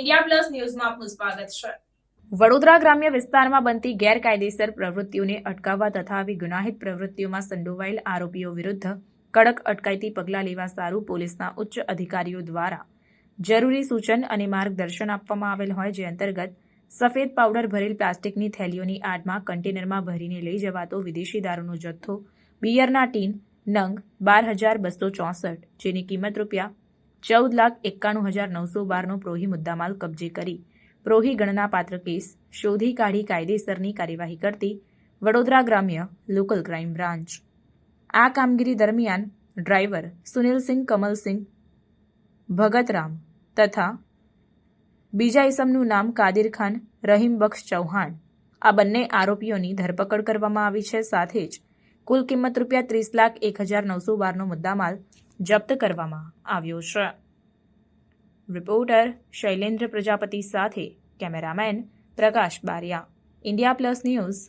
India plus ન્યૂઝમાં આપનું સ્વાગત છે. વડોદરા ગ્રામ્ય વિસ્તારમાં બનતી ગેરકાયદેસર પ્રવૃત્તિઓને અટકાવવા તથા આવી ગુનાહિત પ્રવૃત્તિઓમાં સંડોવાયેલ આરોપીઓ વિરુદ્ધ કડક અટકાયતી પગલાં લેવા સારું પોલીસના ઉચ્ચ અધિકારીઓ દ્વારા જરૂરી સૂચન અને માર્ગદર્શન આપવામાં આવેલ હોય જે અંતર્ગત સફેદ પાવડર ભરેલ પ્લાસ્ટિકની થેલીઓની આડમાં કન્ટેનરમાં ભરીને લઈ જવાતો વિદેશી દારૂનો જથ્થો, બિયરના ટીન, નંગ બાર હજાર બસો ચોસઠ, જેની કિંમત રૂપિયા ચૌદ લાખ એકાણું હજાર નવસો બારનો પ્રોહી મુદ્દામાલ કબજે કરી. પ્રોહી ગણનાપાત્ર કેસ, શોધી કાઢી કાયદેસરની કાર્યવાહી કરતી વડોદરા ગ્રામ્ય લોકલ ક્રાઇમ બ્રાન્ચ. આ કામગીરી દરમિયાન ડ્રાઈવર સુનિલસિંહ કમલસિંહ, ભગતરામ તથા બીજા ઇસમનું નામ કાદિર ખાન, રહીમ બક્ષ ચૌહાણ. આ બંને આરોપીઓની ધરપકડ કરવામાં આવી છે. સાથે જ કુલ કિંમત રૂપિયા ત્રીસ લાખ એક હજાર નવસો બારનો મુદ્દામાલ જપ્ત કરવામાં આવ્યો છે. રિપોર્ટર શૈલેન્દ્ર પ્રજાપતિ સાથે cameraman Prakash Bariya. India plus news